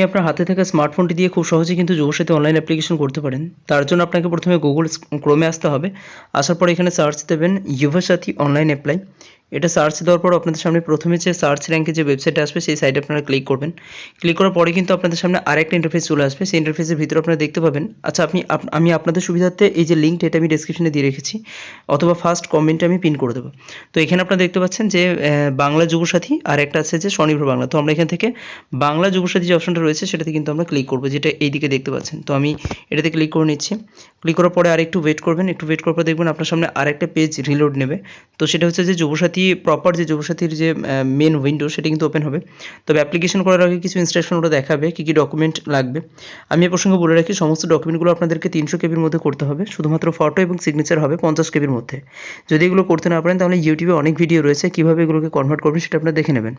আপনি আপনার হাতে থাকা স্মার্টফোনটি দিয়ে খুব সহজে কিন্তু যুবসাথী অনলাইন অ্যাপ্লিকেশন করতে পারেন। তার জন্য আপনাকে প্রথমে গুগল ক্রোমে আসতে হবে। আসার পর এখানে সার্চ দেবেন যুবসাথী অনলাইন অ্যাপ্লাই এটা সার্চ দেওয়ার পর আপনাদের সামনে প্রথমে যে সার্চ র্যাঙ্কে যে ওয়েবসাইটে আসবে, সেই সাইটে আপনারা ক্লিক করবেন। ক্লিক করার পরে কিন্তু আপনাদের সামনে আরেকটা ইন্টারফেস চলে আসবে। সেই ইন্টারফেসের ভিতরে আপনারা দেখতে পাবেন। আচ্ছা আপনি আমি আপনাদের সুবিধার্থে এই যে লিঙ্কটা এটা আমি ডেসক্রিপশনে দিয়ে রেখেছি। অথবা ফার্স্ট কমেন্টে আমি পিন করে দেবো। তো এখানে আপনারা দেখতে পাচ্ছেন যে বাংলা যুবসাথী আর একটা আছে যে স্বনির্ভর বাংলা। তো আমরা এখান থেকে বাংলা যুবসাথী যে অপশনটা রয়েছে, সেটাতে কিন্তু আমরা ক্লিক করব, যেটা এইদিকে দেখতে পাচ্ছেন। তো আমি এটাতে ক্লিক করে নিচ্ছি। ক্লিক করার পরে আর একটু ওয়েট করবেন। একটু ওয়েট করার পর দেখবেন আপনার সামনে আরেকটা পেজ রিলোড নেবে। তো সেটা হচ্ছে যে যুবসাথী প্রপার যে যুবসাথীর যে মেন উইন্ডো সেটা কিন্তু ওপেন হবে। তবে অ্যাপ্লিকেশন করার আগে কিছু ইনস্ট্রাকশন ওটা দেখাবে, কী কী ডকুমেন্ট লাগবে। আমি এ প্রসঙ্গে বলে রাখি, সমস্ত ডকুমেন্টগুলো আপনাদেরকে তিনশো কেবির মধ্যে করতে হবে। শুধুমাত্র ফটো এবং সিগনেচার হবে পঞ্চাশ কেবির মধ্যে। যদি এগুলো করতে না পারেন, তাহলে ইউটিউবে অনেক ভিডিও রয়েছে, কীভাবে এগুলোকে কনভার্ট করবেন সেটা আপনারা দেখে নেবেন।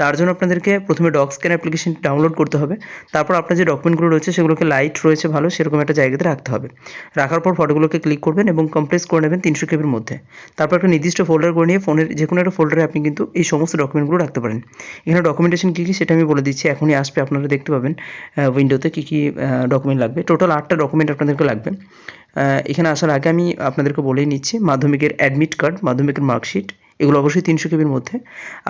তার জন্য আপনাদেরকে প্রথমে ডক স্ক্যান অ্যাপ্লিকেশন ডাউনলোড করতে হবে। তারপর আপনার যে ডকুমেন্টগুলো রয়েছে, সেগুলোকে লাইট রয়েছে ভালো, সেরকম একটা জায়গাতে রাখতে হবে। রাখার পর ফটোগুলোকে ক্লিক করবেন এবং কমপ্লেস করে নেবেন তিনশো কেবির মধ্যে। তারপর একটা নির্দিষ্ট ফোল্ডার করে নিয়ে ফোনের যে কোনো একটা ফোল্ডারে আপনি কিন্তু এই সমস্ত ডকুমেন্টগুলো রাখতে পারেন। এখানে ডকুমেন্টেশন কী কী সেটা আমি বলে দিচ্ছি, এখনই আসবে, আপনারা দেখতে পাবেন উইন্ডোতে কী কী ডকুমেন্ট লাগবে। টোটাল আটটা ডকুমেন্ট আপনাদেরকে লাগবে। এখানে আসার আগে আমি আপনাদেরকে বলেই নিচ্ছি, মাধ্যমিকের অ্যাডমিট কার্ড মাধ্যমিকের মার্কশিট এগুলো অবশ্যই তিনশো কেবির মধ্যে,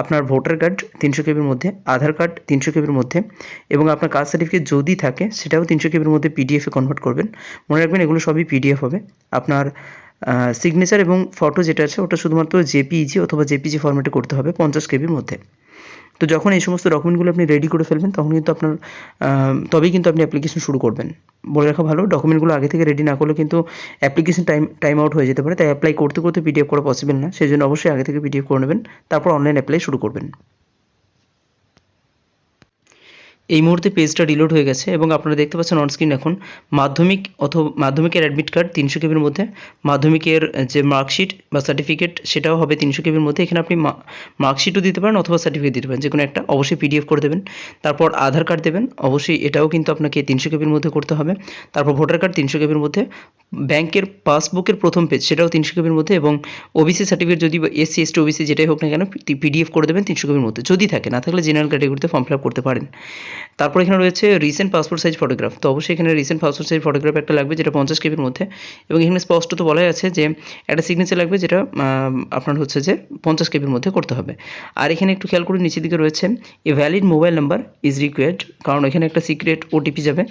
আপনার ভোটার কার্ড তিনশো কেবির মধ্যে, আধার কার্ড তিনশো কেবির মধ্যে, এবং আপনার কাস্ট সার্টিফিকেট যদি থাকে, সেটাও তিনশো কেবির মধ্যে পিডিএফে কনভার্ট করবেন। মনে রাখবেন এগুলো সবই পিডিএফ হবে। আপনার সিগনেচার এবং ফটো যেটা আছে, ওটা শুধুমাত্র জেপিইজি অথবা জেপিজি ফরম্যাটে করতে হবে পঞ্চাশ কেবির মধ্যে। তো যখন এই সমস্ত ডকুমেন্টগুলো আপনি রেডি করে ফেলবেন, তখন কিন্তু আপনার তবেই কিন্তু আপনি অ্যাপ্লিকেশন শুরু করবেন। বলে রাখা ভালো ডকুমেন্টগুলো আগে থেকে রেডি না করলে কিন্তু অ্যাপ্লিকেশন টাইম টাইম আউট হয়ে যেতে পারে। তাই অ্যাপ্লাই করতে করতে পিডিএফ করা পসিবল না। সেই জন্য অবশ্যই আগে থেকে পিডিএফ করে নেবেন, তারপর অনলাইন অ্যাপ্লাই শুরু করবেন। এই মুহূর্তে পেজটা রিলোড হয়ে গেছে এবং আপনারা দেখতে পাচ্ছেন অনস্ক্রিন এখন মাধ্যমিক অথবা মাধ্যমিকের অ্যাডমিট কার্ড তিনশো কেবির মধ্যে, মাধ্যমিকের যে মার্কশিট বা সার্টিফিকেট সেটাও হবে তিনশো কেবির মধ্যে। এখানে আপনি মার্কশিটও দিতে পারেন অথবা সার্টিফিকেট দিতে পারেন যে কোনো একটা। অবশ্যই পিডিএফ করে দেবেন। তারপর আধার কার্ড দেবেন। অবশ্যই এটাও কিন্তু আপনাকে তিনশো কেবির মধ্যে করতে হবে। তারপর ভোটার কার্ড তিনশো কেবির মধ্যে। ব্যাংকের পাসবুকের প্রথম পেজ সেটাও তিনশো কেবির মধ্যে এবং ওবিসি সার্টিফিকেট যদি এসসি এসটি ওবিসি যেটাই হোক না কেন পিডিএফ করে দেবেন তিনশো কেবির মধ্যে। যদি থাকে, না থাকলে জেনারেল ক্যাটাগরিতে ফর্ম ফিল আপ করতে পারেন। তারপর এখানে রয়েছে রিসেন্ট পাসপোর্ট সাইজ ফটোগ্রাফ তো অবশ্যই এখানে রিসেন্ট পাসপোর্ট সাইজ ফটোগ্রাফ একটা লাগবে যেটা পঞ্চাশ কেবির মধ্যে। এবং এখানে স্পষ্টত বলাই আছে যে একটা সিগনেচার লাগবে যেটা আপনার হচ্ছে যে পঞ্চাশ কেবির মধ্যে করতে হবে। আর এখানে একটু খেয়াল করুন, নিচের দিকে রয়েছে a valid mobile number is required কারণ এখানে একটা সিক্রেট ওটিপি যাবে।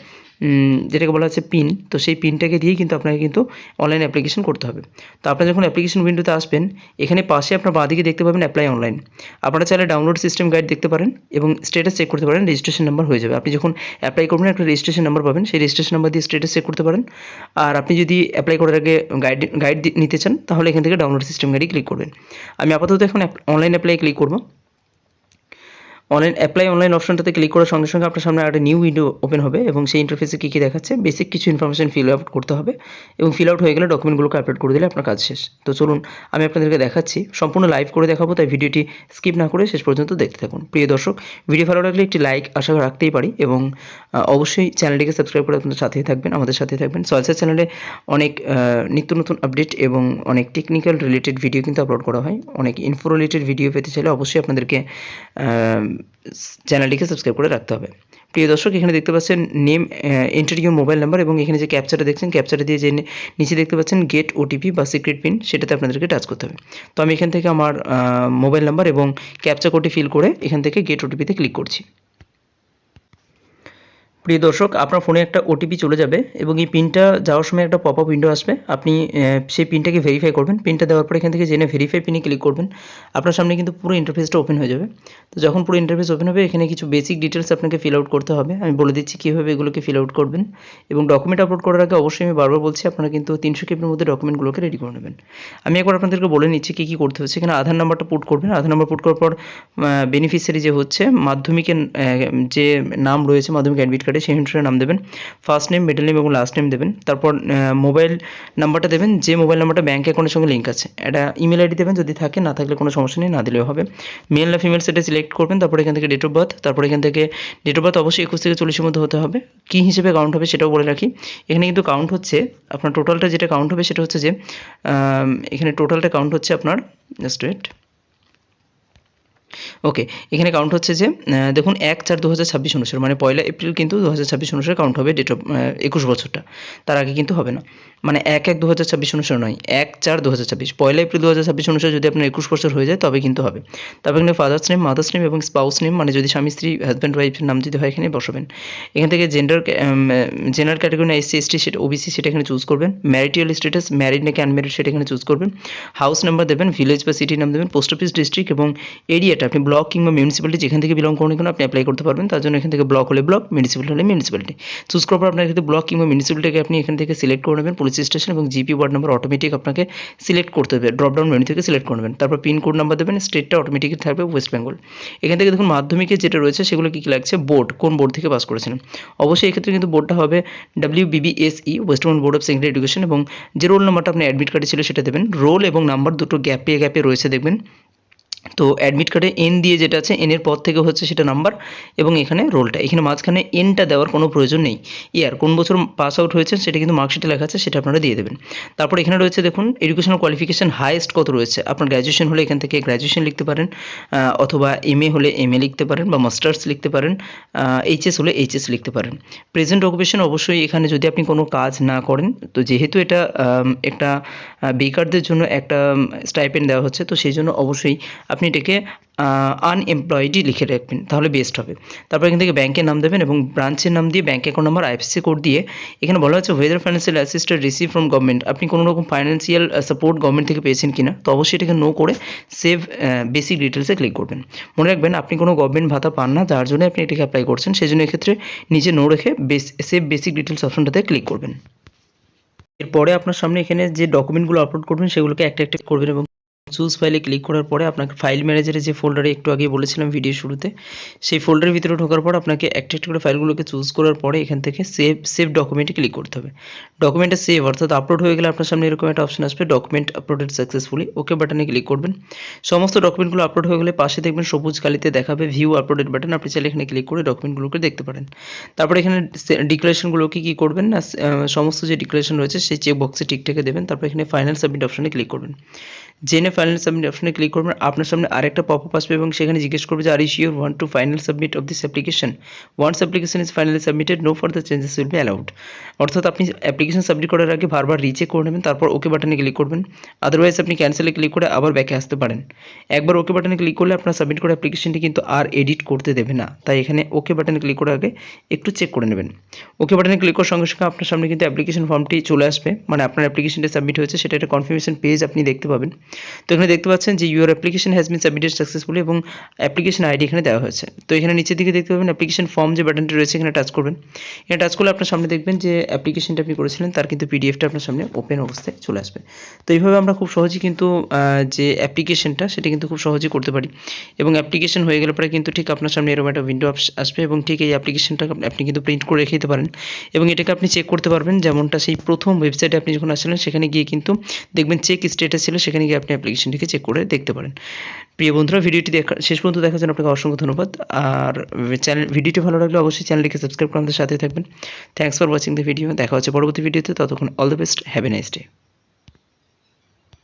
যেটাকে বলা হচ্ছে পিন তো সেই পিনটাকে দিয়েই কিন্তু আপনাকে কিন্তু অনলাইন অ্যাপ্লিকেশন করতে হবে। তো আপনারা যখন অ্যাপ্লিকেশন উইন্ডোতে আসবেন, এখানে পাশে আপনার বাঁদিকে দেখতে পাবেন অ্যাপ্লাই অনলাইন আপনারা চাইলে ডাউনলোড সিস্টেম গাইড দেখতে পারেন এবং স্টেটাস চেক করতে পারেন রেজিস্ট্রেশন নাম্বার হয়ে যাবে। আপনি যখন অ্যাপ্লাই করবেন, একটা রেজিস্ট্রেশন নাম্বার পাবেন। সেই রেজিস্ট্রেশন নাম্বার দিয়ে স্টেটাস চেক করতে পারেন। আর আপনি যদি অ্যাপ্লাই করার আগে গাইড গাইড নিতে চান, তাহলে এখান থেকে ডাউনলোড সিস্টেম গাইডে ক্লিক করবেন। আমি আপাতত এখন অনলাইন অ্যাপ্লাই ক্লিক করব। অনলাইন অ্যাপ্লাই অনলাইন অপশনটাতে ক্লিক করার সঙ্গে সঙ্গে আপনার সামনে একটা নিউ উইন্ডো ওপেন হবে এবং সেই ইন্টারফেসে কী কী দেখাচ্ছে? বেসিক কিছু ইনফরমেশন ফিল আউট করতে হবে এবং ফিল আউট হয়ে গেলে ডকুমেন্টগুলোকে আপলোড করে দিলে আপনার কাজ শেষ। তো চলুন, আমি আপনাদেরকে দেখাচ্ছি। সম্পূর্ণ লাইভ করে দেখাবো, তাই ভিডিওটি স্কিপ না করে শেষ পর্যন্ত দেখতে থাকুন। প্রিয় দর্শক ভিডিও ভালো লাগলে একটি লাইক আশা রাখতেই পারি এবং অবশ্যই চ্যানেলটিকে সাবস্ক্রাইব করে আপনাদের সাথেই থাকবেন, আমাদের সাথেই থাকবেন। সলসার চ্যানেলে অনেক নিত্য নতুন আপডেট এবং অনেক টেকনিক্যাল রিলেটেড ভিডিও কিন্তু আপলোড করা হয়। অনেক ইনফো রিলেটেড ভিডিও পেতে চাইলে অবশ্যই আপনাদেরকে চ্যানেলটিকে সাবস্ক্রাইব করে রাখতে হবে। প্রিয় দর্শক, এখানে দেখতে পাচ্ছেন name enter your mobile number এবং এখানে যে ক্যাপচারটা দেখছেন ক্যাপচারটা দিয়ে যে নিচে দেখতে পাচ্ছেন গেট ওটিপি বা সিক্রেট পিন সেটাতে আপনাদেরকে টাচ করতে হবে। তো আমি এখান থেকে আমার মোবাইল নাম্বার এবং ক্যাপচার কোডটি ফিল করে এখান থেকে গেট ওটিপিতে ক্লিক করছি। প্রিয় দর্শক, আপনার ফোনে একটা ওটিপি চলে যাবে এবং এই পিনটা যাওয়ার সময় একটা পপ আপ উইন্ডো আসবে। আপনি সেই পিনটাকে ভেরিফাই করবেন? পিনটা দেওয়ার পর এখান থেকে জেনে ভেরিফাই পিনে ক্লিক করবেন। আপনার সামনে কিন্তু পুরো ইন্টারফেসটা ওপেন হয়ে যাবে। তো যখন পুরো ইন্টারফেস ওপেন হবে, এখানে কিছু বেসিক ডিটেলস আপনাকে ফিল আউট করতে হবে। আমি বলে দিচ্ছি কীভাবে এগুলোকে ফিল আউট করবেন এবং ডকুমেন্ট আপলোড করার আগে অবশ্যই আমি বারবার বলছি, আপনারা কিন্তু তিনশো কেবির মধ্যে ডকুমেন্টগুলোকে রেডি করে নেবেন। আমি একবার আপনাদেরকে বলে নিচ্ছি কী কী করতে হচ্ছে। এখানে আধার নাম্বারটা পুট করবেন। আধার নাম্বার পুট করার পর বেনিফিশিয়ারি যে হচ্ছে, মাধ্যমিকের যে নাম রয়েছে, মাধ্যমিক অ্যাডমিট কার্ডে সেই অনুসারে নাম দেবেন। ফার্স্ট নেম মিডল নেম এবং লাস্ট নেম দেবেন। তারপর মোবাইল নাম্বারটা দেবেন। যে মোবাইল নাম্বারটা ব্যাঙ্ক অ্যাকাউন্টের সঙ্গে লিঙ্ক আছে। একটা ইমেল আইডি দেবেন। যদি থাকে, না থাকলে কোনো সমস্যা নেই, না দিলেও হবে। মেল না ফিমেল সেটা সিলেক্ট করবেন। তারপর এখান থেকে ডেট অফ বার্থ তারপর এখান থেকে ডেট অফ বার্থ অবশ্যই একুশ থেকে চল্লিশের মধ্যে হতে হবে। কী হিসেবে কাউন্ট হবে সেটাও বলে রাখি। এখানে কিন্তু কাউন্ট হচ্ছে, আপনার টোটালটা যেটা কাউন্ট হবে সেটা হচ্ছে যে এখানে টোটালটা কাউন্ট হচ্ছে আপনার জাস্ট ওয়েট ওকে এখানে কাউন্ট হচ্ছে যে দেখুন, এক চার দু হাজার ছাব্বিশ অনুসারে মানে পয়লা এপ্রিল কিন্তু দু হাজার ছাব্বিশ অনুসারে কাউন্ট হবে ডেট অফ একুশ বছরটা। তার আগে কিন্তু হবে না। মানে এক এক দু হাজার ছাব্বিশ অনুসারে নয়, এক চার দু হাজার ছাব্বিশ। পয়লা এপ্রিল দু হাজার ছাব্বিশ অনুসারে যদি আপনার একুশ বছর হয়ে যায়, তবে কিন্তু হবে। তারপর এখানে ফাদার্স নেম মাদার্স নেম এবং স্পাউস নেম মানে যদি স্বামী, স্ত্রী হাজব্যান্ড ওয়াইফের নাম যদি হয়, এখানে বসাবেন। এখান থেকে জেন্ডার জেনারেল ক্যাটাগরি না এসসি এসটি সেটা ওবিসি সেটা এখানে চুজ করবেন। ম্যারিটিয়াল স্ট্যাটাস ম্যারিড নাকি আনম্যারিড সেটা এখানে চুজ করবেন। হাউস নাম্বার দেবেন ভিলেজ বা সিটির নাম দেবেন পোস্ট অফিস ডিস্ট্রিক্ট এবং এরিয়াটা আপনি ব্লক কিংবা মিউনিসিপ্যালিটি যেখান থেকে বিলং করেন কেন আপনি অ্যাপ্লাই করতে পারবেন। তার জন্য এখান থেকে ব্লক হলে ব্লক মিউনিসিপ্যালিটি হলে মিউনিসিপ্যালিটি চুজ করার পর আপনার ক্ষেত্রে ব্লক কিংবা মিউনিসিপ্যালিটিকে আপনি এখান থেকে সিলেক্ট করে নেবেন পুলিশ স্টেশন এবং জিপি ওয়ার্ড নাম্বার অটোমেটিক আপনাকে সিলেক্ট করতে হবে। ড্রপ ডাউন মেনু থেকে সিলেক্ট করবেন তারপর পিন কোড নাম্বার দেবেন স্টেটটা অটোমেটিক থাকবে ওয়েস্ট বেঙ্গল এখান থেকে দেখুন মাধ্যমিকে যেটা রয়েছে সেগুলো কী কী লাগছে? বোর্ড কোন বোর্ড থেকে পাস করেছিলেন? অবশ্যই এক্ষেত্রে কিন্তু বোর্ডটা হবে W BBSE West Bengal board of secondary education এবং যে রোল নাম্বারটা আপনার অ্যাডমিট কার্ডে ছিল সেটা দেবেন। রোল এবং নাম্বার দুটো গ্যাপে গ্যাপে রয়েছে দেখবেন। তো অ্যাডমিট কার্ডে এন দিয়ে যেটা আছে এনের পর থেকে হচ্ছে সেটা নাম্বার এবং এখানে রোলটা এখানে মাঝখানে এনটা দেওয়ার কোনো প্রয়োজন নেই। ইয়ার কোন বছর পাস আউট হয়েছেন সেটা কিন্তু মার্কশিটে লেখা আছে, সেটা আপনারা দিয়ে দেবেন। তারপর এখানে রয়েছে দেখুন এডুকেশনাল কোয়ালিফিকেশন হাইয়েস্ট কত রয়েছে? আপনার গ্র্যাজুয়েশন হলে এখান থেকে গ্র্যাজুয়েশন লিখতে পারেন অথবা এম এ হলে এম লিখতে পারেন বা মাস্টার্স লিখতে পারেন এইচএস হলে এইচএস লিখতে পারেন। প্রেজেন্ট অকুপেশন অবশ্যই এখানে যদি আপনি কোনো কাজ না করেন, তো যেহেতু এটা একটা বেকারদের জন্য একটা স্টাইপেন্ড দেওয়া হচ্ছে, তো সেই জন্য অবশ্যই আপনি এটাকে আনএমপ্লয়েডই লিখে রাখবেন, তাহলে বেস্ট হবে। তারপর এখান থেকে ব্যাংকের নাম দেবেন এবং ব্রাঞ্চের নাম দিয়ে bank account number IFSC code দিয়ে এখানে বলা হচ্ছে whether financial assistant receive from government আপনি কোনো রকম ফাইন্যান্সিয়াল সাপোর্ট গভর্নমেন্ট থেকে পেয়েছেন কিনা, তো অবশ্যই এটাকে নো করে সেভ বেসিক ডিটেলসে ক্লিক করবেন। মনে রাখবেন, আপনি কোনো গভর্নমেন্ট ভাতা পান না, যার জন্য আপনি এটাকে অ্যাপ্লাই করছেন সেই জন্য এক্ষেত্রে নিচে নো রেখে বেস সেভ বেসিক ডিটেলস অপশনটাতে ক্লিক করবেন। এরপরে আপনার সামনে এখানে যে ডকুমেন্টগুলো আপলোড করবেন, সেগুলোকে একটা একটা করবেন এবং চুজ ফাইলে ক্লিক করার পরে আপনাকে ফাইল ম্যানেজারে যে ফোল্ডারে একটু আগে বলেছিলাম ভিডিও শুরুতে, সেই ফোল্ডারের ভিতরে ঢোকার পর আপনাকে একটা একটা করে ফাইলগুলোকে চুজ করার পরে এখান থেকে সেভ সেভ ডকুমেন্টে ক্লিক করতে হবে। ডকুমেন্টে সেভ অর্থাৎ আপলোড হয়ে গেলে আপনার সামনে এরকম একটা অপশন আসবে ডকুমেন্ট আপলোডেড সাকসেসফুলি ওকে বাটনে ক্লিক করবেন। সমস্ত ডকুমেন্টগুলো আপলোড হয়ে গেলে পাশে দেখবেন সবুজ কালিতে দেখাবে ভিউ আপলোডেড বাটন আপনি চাইলে এখানে ক্লিক করে ডকুমেন্টগুলোকে দেখতে পারেন। তারপরে এখানে ডিক্লারেশনগুলোকে কি করবেন না সমস্ত যে ডিক্লারেশন রয়েছে সেই চেক বক্সে ঠিকঠাক দেবেন, তারপর এখানে ফাইনাল সাবমিট অপশনে ক্লিক করবেন। জেনে ফাইনাল সাবমিট অপশনে ক্লিক করবেন। আপনার সামনে আরেকটা পপ আপ আসবে এবং সেখানে জিজ্ঞেস করবে যে are is your want to final submit of this application once application is finally submitted no further changes will be allowed অর্থাৎ আপনি অ্যাপ্লিকেশন সাবমিট করার আগে বারবার রিচেক করে নেবেন, তারপর ওকে বাটনে ক্লিক করবেন। আদারওয়াইজ আপনি ক্যান্সেলে ক্লিক করে আবার ব্যাকে আসতে পারেন। একবার ওকে বাটনে ক্লিক করলে আপনার সাবমিট করা অ্যাপ্লিকেশনটি কিন্তু আর এডিট করতে দেবে না। তাই এখানে ওকে বাটনে ক্লিক করার আগে একটু চেক করে নেবেন। ওকে বাটনে ক্লিক করার সঙ্গে সঙ্গে আপনার সামনে কিন্তু অ্যাপ্লিকেশন ফর্মটি চলে আসবে। মানে আপনার অ্যাপ্লিকেশনটি সাবমিট হয়েছে, সেটা একটা কনফার্মেশন পেজ আপনি দেখতে পাবেন। তো এখানে দেখতে পাচ্ছেন যে your application has been submitted successfully এবং অ্যাপ্লিকেশন আইডি এখানে দেওয়া হয়েছে। তো এখানে নিচের দিকে দেখতে পাবেন অ্যাপ্লিকেশন ফর্ম যে বাটনটি রয়েছে এখানে টাচ করবেন। এখানে টাচ করলে আপনার সামনে দেখবেন যে অ্যাপ্লিকেশনটা আপনি করেছিলেন, তার কিন্তু পিডিএফটা আপনার সামনে ওপেন অবস্থায় চলে আসবে। তো এইভাবে আমরা খুব সহজেই কিন্তু যে অ্যাপ্লিকেশনটা সেটা কিন্তু খুব সহজেই করতে পারি। এবং অ্যাপ্লিকেশন হয়ে গেলে পরে কিন্তু ঠিক আপনার সামনে এরকম একটা উইন্ডো আসবে এবং ঠিক এই অ্যাপ্লিকেশনটা আপনি কিন্তু প্রিন্ট করে রেখে দিতে পারেন। এবং এটাকে আপনি চেক করতে পারবেন, যেমনটা সেই প্রথম ওয়েবসাইটে আপনি যখন আসছিলেন, সেখানে গিয়ে কিন্তু দেখবেন চেক স্টেটাস ছিল, সেখানে গিয়ে আপনি অ্যাপ্লিকেশনটিকে চেক করে দেখতে পারেন। প্রিয় বন্ধুরা, ভিডিওটি দেখা, শেষ পর্যন্ত দেখার জন্য আপনাকে অসংখ্য ধন্যবাদ। আর চ্যানেল ভিডিওটি ভালো লাগলে অবশ্যই চ্যানেলটিকে সাবস্ক্রাইব করে আমাদের সাথে থাকবেন। Thanks for watching the video দেখা হচ্ছে পরবর্তী ভিডিওতে ততক্ষণ all the best have a nice day